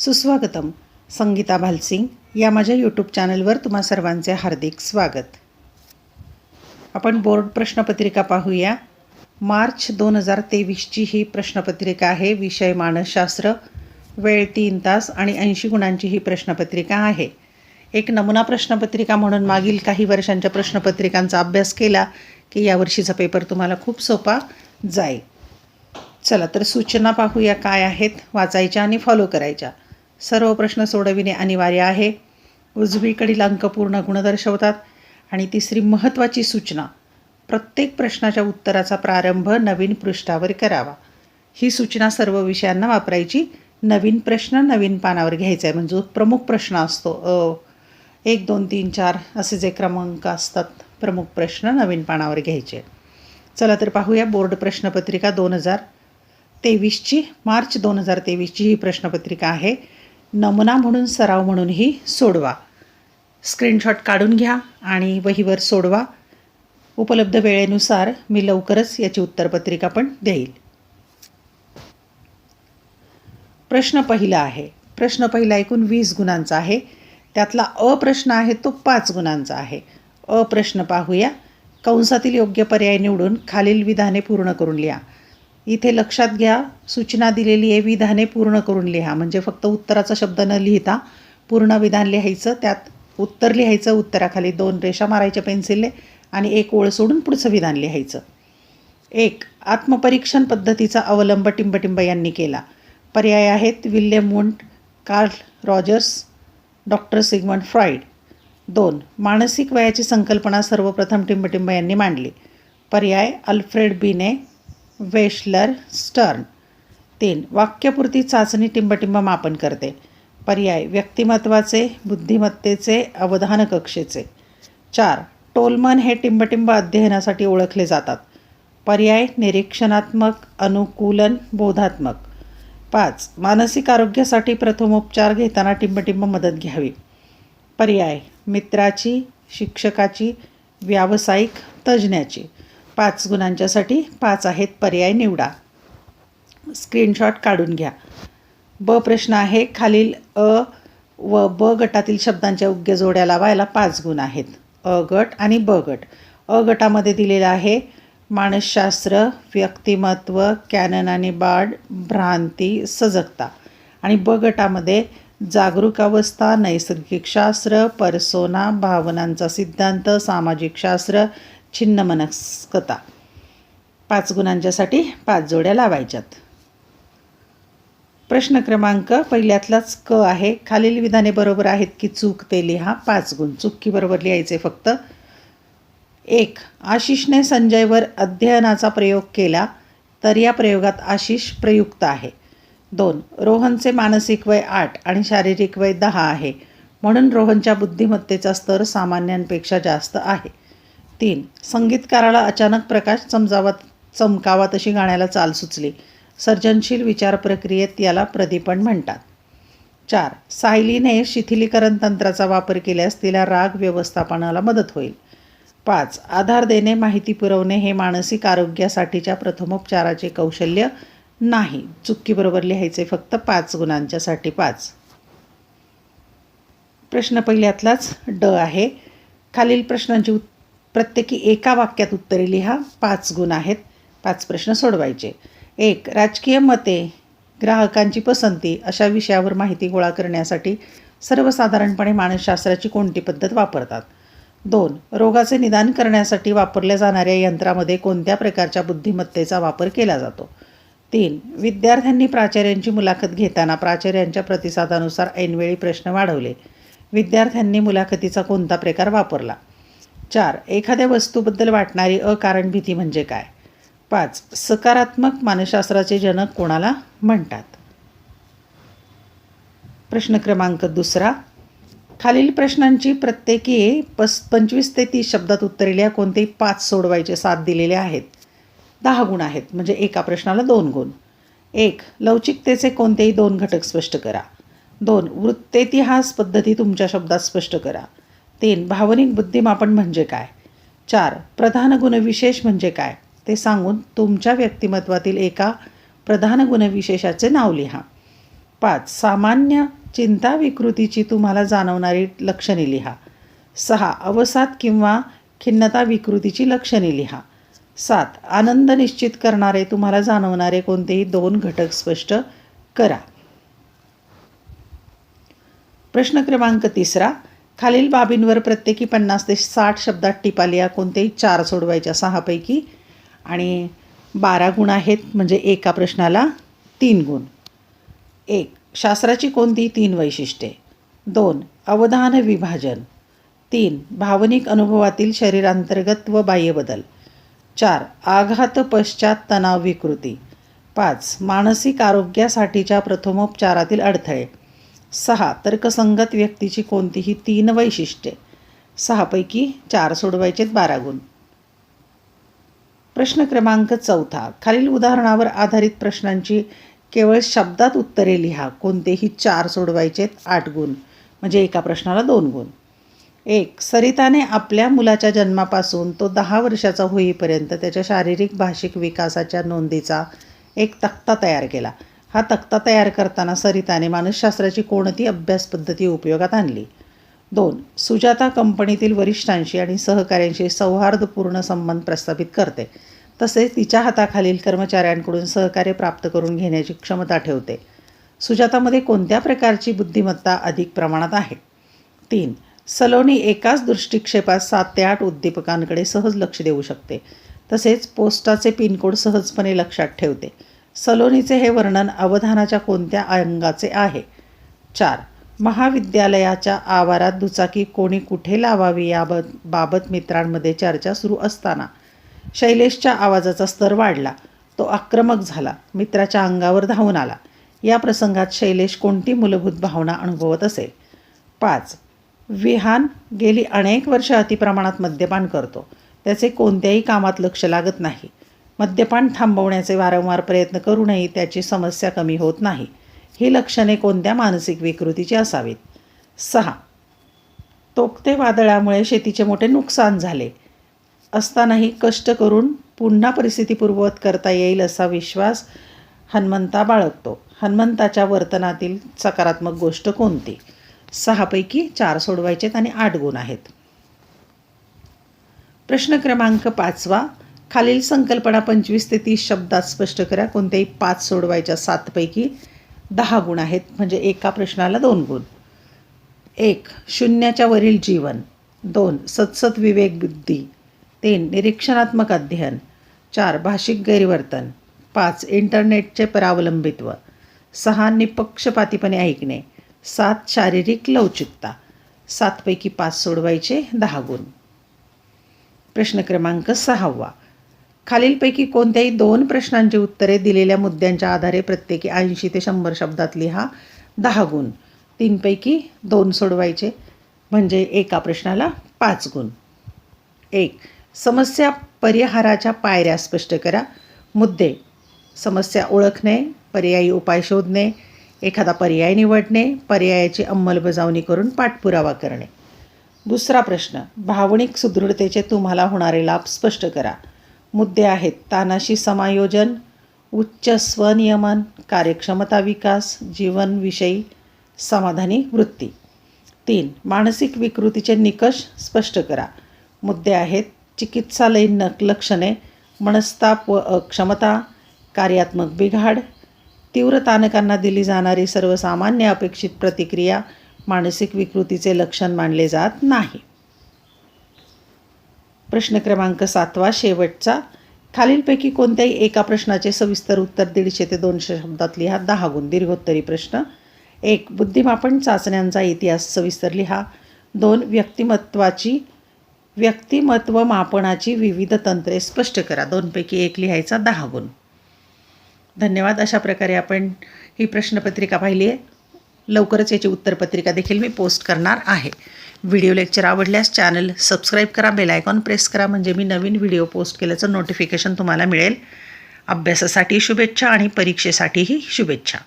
सुस्वागतम. संगीता भालसिंग या माझ्या यूट्यूब चॅनलवर तुम्हा सर्वांचे हार्दिक स्वागत. आपण बोर्ड प्रश्नपत्रिका पाहूया. मार्च दोन हजार तेवीसची ही प्रश्नपत्रिका आहे. विषय मानसशास्त्र वेळ तीन तास आणि ऐंशी गुणांची ही प्रश्नपत्रिका आहे. एक नमुना प्रश्नपत्रिका म्हणून मागील काही वर्षांच्या प्रश्नपत्रिकांचा अभ्यास केला की यावर्षीचा पेपर तुम्हाला खूप सोपा जाईल. चला तर सूचना पाहूया काय आहेत वाचायच्या आणि फॉलो करायच्या. सर्व प्रश्न सोडविणे अनिवार्य आहे. उजवीकडील अंक पूर्ण गुण दर्शवतात आणि तिसरी महत्त्वाची सूचना प्रत्येक प्रश्नाच्या उत्तराचा प्रारंभ नवीन पृष्ठावर करावा. ही सूचना सर्व विषयांना वापरायची. नवीन प्रश्न नवीन पानावर घ्यायचा आहे म्हणजे प्रमुख प्रश्न असतो अ एक दोन तीन चार असे जे क्रमांक असतात प्रमुख प्रश्न नवीन पानावर घ्यायचे. चला तर पाहूया बोर्ड प्रश्नपत्रिका दोन हजार तेवीसची. मार्च दोन हजार तेवीसची ही प्रश्नपत्रिका आहे. नमुना म्हणून सराव म्हणूनही सोडवा. स्क्रीनशॉट काढून घ्या आणि वहीवर सोडवा. उपलब्ध वेळेनुसार मी लवकरच याची उत्तरपत्रिका पण देईल. प्रश्न पहिला आहे. प्रश्न पहिला एकूण वीस गुणांचा आहे. त्यातला अ प्रश्न आहे तो पाच गुणांचा आहे. अ प्रश्न पाहूया. कंसातील योग्य पर्याय निवडून खालील विधाने पूर्ण करून लिहा. इथे लक्षात घ्या सूचना दिलेली आहे विधाने पूर्ण करून लिहा. म्हणजे फक्त उत्तराचा शब्द न लिहिता पूर्ण विधान लिहायचं त्यात उत्तर लिहायचं उत्तराखाली दोन रेषा मारायच्या पेन्सिलने आणि एक ओळ सोडून पुढचं विधान लिहायचं. एक आत्मपरीक्षण पद्धतीचा अवलंब टिंबटिंब यांनी केला. पर्याय आहेत William Wundt Carl Rogers doctor Sigmund Freud. दोन मानसिक वयाची संकल्पना सर्वप्रथम टिंबटिंब यांनी मांडली. पर्याय अल्फ्रेड बिने वेशलर स्टर्न. तीन वाक्यपुरती चाचणी टिंबटिंब मापन करते. पर्याय व्यक्तिमत्वाचे बुद्धिमत्तेचे अवधान कक्षेचे चार टोलमन हे टिंबटिंब अध्ययनासाठी ओळखले जातात. पर्याय निरीक्षणात्मक अनुकूलन बोधात्मक. पाच मानसिक आरोग्यासाठी प्रथमोपचार घेताना टिंबटिंब मदत घ्यावी. पर्याय मित्राची शिक्षकाची व्यावसायिक तज्ज्ञाची. पाच गुणांच्यासाठी पाच आहेत पर्याय निवडा. स्क्रीनशॉट काढून घ्या. ब प्रश्न आहे खालील अ व ब गटातील शब्दांच्या योग्य जोड्या लावायला पाच गुण आहेत. अ गट आणि ब गट. अ गटामध्ये दिलेलं आहे मानसशास्त्र व्यक्तिमत्व कॅनन आणि बाड भ्रांती सजगता. आणि ब गटामध्ये जागरूक अवस्था नैसर्गिक शास्त्र परसोना भावनांचा सिद्धांत सामाजिक शास्त्र छिन्न मनस्कता पाच गुणांच्यासाठी पाच जोड्या लावायच्यात. प्रश्न क्रमांक पहिल्यातलाच क आहे. खालील विधाने बरोबर आहेत की चूक ते लिहा. पाच गुण. चुकी बरोबर लिहायचे फक्त. एक आशिषने संजयवर अध्ययनाचा प्रयोग केला तर या प्रयोगात आशिष प्रयुक्त आहे. दोन रोहनचे मानसिक वय आठ आणि शारीरिक वय दहा आहे. म्हणून रोहनच्या बुद्धिमत्तेचा स्तर सामान्यांपेक्षा जास्त आहे. तीन संगीतकाराला अचानक प्रकाश चमजावा चमकावा तशी गाण्याला चाल सुचली. सर्जनशील विचार प्रक्रियेत याला प्रदीपण म्हणतात. चार. सायलीने शिथिलीकरण तंत्राचा वापर केल्यास तिला राग व्यवस्थापनाला मदत होईल. पाच. आधार देणे माहिती पुरवणे हे मानसिक आरोग्यासाठीच्या प्रथमोपचाराचे कौशल्य नाही. चुकीबरोबर लिहायचे फक्त पाच गुणांच्यासाठी पाच. प्रश्न पहिल्यातलाच ड आहे. खालील प्रश्नांची उत्तर प्रत्येकी एका वाक्यात उत्तरे लिहा. पाच गुण आहेत. पाच प्रश्न सोडवायचे. एक राजकीय मते ग्राहकांची पसंती अशा विषयावर माहिती गोळा करण्यासाठी सर्वसाधारणपणे मानसशास्त्राची कोणती पद्धत वापरतात? दोन रोगाचे निदान करण्यासाठी वापरल्या जाणाऱ्या यंत्रामध्ये कोणत्या प्रकारच्या बुद्धिमत्तेचा वापर केला जातो? तीन विद्यार्थ्यांनी प्राचार्यांची मुलाखत घेताना प्राचार्यांच्या प्रतिसादानुसार ऐनवेळी प्रश्न वाढवले. विद्यार्थ्यांनी मुलाखतीचा कोणता प्रकार वापरला? चार एखाद्या वस्तूबद्दल वाटणारी अकारण भीती म्हणजे काय? पाच सकारात्मक मानसशास्त्राचे जनक कोणाला म्हणतात? प्रश्न क्रमांक दुसरा. खालील प्रश्नांची प्रत्येकी पस पंचवीस ते तीस शब्दात उत्तरेल्या कोणते कोणतेही पाच सोडवायचे साथ दिलेले आहेत? दहा गुण आहेत म्हणजे एका प्रश्नाला दोन गुण. एक लवचिकतेचे कोणतेही दोन घटक स्पष्ट करा. दोन वृत्तेतिहास पद्धती तुमच्या शब्दात स्पष्ट करा. तीन भावनिक बुद्धिमापन म्हणजे काय? चार प्रधान गुणविशेष म्हणजे काय? ते सांगून तुमच्या व्यक्तिमत्वातील एका प्रधान गुणविशेषाचे नाव लिहा. पाच सामान्य चिंता विकृतीची तुम्हाला जाणवणारी लक्षणे लिहा. सहा अवसाद किंवा खिन्नता विकृतीची लक्षणे लिहा. सात आनंद निश्चित करणारे तुम्हाला जाणवणारे कोणतेही दोन घटक स्पष्ट करा. प्रश्न क्रमांक तिसरा खालील बाबींवर प्रत्येकी पन्नास ते साठ शब्दात टिपा या कोणतेही चार सोडवायच्या सहापैकी. आणि बारा गुण आहेत म्हणजे एका प्रश्नाला तीन गुण. एक शास्त्राची कोणती तीन वैशिष्ट्ये? दोन अवधान विभाजन. तीन भावनिक अनुभवातील शरीरांतर्गत व बाह्य बदल. चार आघात पश्चात तणाव विकृती. पाच मानसिक आरोग्यासाठीच्या प्रथमोपचारातील अडथळे. सहा तर्कसंगत व्यक्तीची कोणतीही तीन वैशिष्ट्ये. सहापैकी चार सोडवायचेत बारा गुण. प्रश्न क्रमांक चौथा. खालील उदाहरणावर आधारित प्रश्नांची केवळ शब्दात उत्तरे लिहा. कोणतेही चार सोडवायचेत आठ गुण. म्हणजे एका प्रश्नाला दोन गुण. एक सरिताने आपल्या मुलाच्या जन्मापासून तो दहा वर्षाचा होईपर्यंत त्याच्या शारीरिक भाषिक विकासाच्या नोंदीचा एक तक्ता तयार केला. हा तक्ता तयार करताना सरिताने मानसशास्त्राची कोणती अभ्यास पद्धती उपयोगात आणली? दोन सुजाता कंपनीतील वरिष्ठांशी आणि सहकाऱ्यांशी सौहार्दपूर्ण संबंध प्रस्थापित करते. तसेच तिच्या हाताखालील कर्मचाऱ्यांकडून सहकार्य प्राप्त करून घेण्याची क्षमता ठेवते. सुजातामध्ये कोणत्या प्रकारची बुद्धिमत्ता अधिक प्रमाणात आहे? तीन सलोनी एकाच दृष्टिक्षेपात सात ते आठ उद्दीपकांकडे सहज लक्ष देऊ शकते. तसेच पोस्टाचे पिनकोड सहजपणे लक्षात ठेवते. सलोनीचे हे वर्णन अवधानाच्या कोणत्या अंगाचे आहे? चार. महाविद्यालयाच्या आवारात दुचाकी कोणी कुठे लावावी याबत बाबत मित्रांमध्ये चर्चा सुरू असताना शैलेशच्या आवाजाचा स्तर वाढला. तो आक्रमक झाला. मित्राच्या अंगावर धावून आला. या प्रसंगात शैलेश कोणती मूलभूत भावना अनुभवत असेल? पाच. विहान गेली अनेक वर्ष अतिप्रमाणात मद्यपान करतो. त्याचे कोणत्याही कामात लक्ष लागत नाही. मद्यपान थांबवण्याचे वारंवार प्रयत्न करूनही त्याची समस्या कमी होत नाही. ही लक्षणे कोणत्या मानसिक विकृतीची असावीत? सहा. तोकते वादळामुळे शेतीचे मोठे नुकसान झाले. असतानाही कष्ट करून पुन्हा परिस्थिती पूर्ववत करता येईल असा विश्वास हनुमंता बाळगतो. हनुमंताच्या वर्तनातील सकारात्मक गोष्ट कोणती? सहापैकी चार सोडवायचेत आणि आठ गुण आहेत. प्रश्न क्रमांक पाचवा खालील संकल्पना पंचवीस ते तीस शब्दात स्पष्ट करा. कोणत्याही पाच सोडवायच्या सातपैकी दहा गुण आहेत. म्हणजे एका प्रश्नाला दोन गुण. एक शून्याच्या वरील जीवन. दोन सतसत विवेक बुद्धी. तीन निरीक्षणात्मक अध्ययन. चार भाषिक गैरवर्तन. पाच इंटरनेटचे परावलंबित्व. सहा निपक्षपातीपणे ऐकणे. सात शारीरिक लवचिकता. सातपैकी पाच सोडवायचे दहा गुण. प्रश्न क्रमांक सहावा. खालीलपैकी कोणत्याही दोन प्रश्नांची उत्तरे दिलेल्या मुद्द्यांच्या आधारे प्रत्येकी ऐंशी ते शंभर शब्दात लिहा दहा गुण. तीनपैकी दोन सोडवायचे म्हणजे एका प्रश्नाला पाच गुण. एक समस्या परिहाराच्या पायऱ्या स्पष्ट करा. मुद्दे समस्या ओळखणे पर्यायी उपाय शोधणे एखादा पर्याय निवडणे पर्यायाची अंमलबजावणी करून पाठपुरावा करणे. दुसरा प्रश्न भावनिक सुदृढतेचे तुम्हाला होणारे लाभ स्पष्ट करा. मुद्दे आहेत. तानाशी समायोजन उच्च स्वनियमन कार्यक्षमता विकास जीवनविषयी समाधानी वृत्ती. तीन मानसिक विकृतीचे निकष स्पष्ट करा. मुद्दे आहेत चिकित्सालयीन लक्षणे मनस्ताप व अक्षमता कार्यात्मक बिघाड तीव्र ताणकांना दिली जाणारी सर्वसामान्य अपेक्षित प्रतिक्रिया मानसिक विकृतीचे लक्षण मानले जात नाही. प्रश्न क्रमांक सातवा शेवटचा. खालीलपैकी कोणत्याही एका प्रश्नाचे सविस्तर उत्तर दीडशे ते दोनशे शब्दात लिहा दहा गुण दीर्घोत्तरी प्रश्न. एक बुद्धिमापन चाचण्यांचा इतिहास सविस्तर लिहा. दोन व्यक्तिमत्वाची व्यक्तिमत्व मापनाची विविध तंत्रे स्पष्ट करा. दोनपैकी एक लिहायचा दहा गुण धन्यवाद. अशा प्रकारे आपण ही प्रश्नपत्रिका पाहिली आहे. लवकरच याची उत्तरपत्रिका देखील मी पोस्ट करणार आहे. व्हिडिओ लेक्चर आवडल्यास चॅनल सबस्क्राईब करा बेल आयकॉन प्रेस करा म्हणजे मी नवीन व्हिडिओ पोस्ट केल्याचं नोटिफिकेशन तुम्हाला मिळेल. अभ्यासासाठी शुभेच्छा आणि परीक्षेसाठीही शुभेच्छा.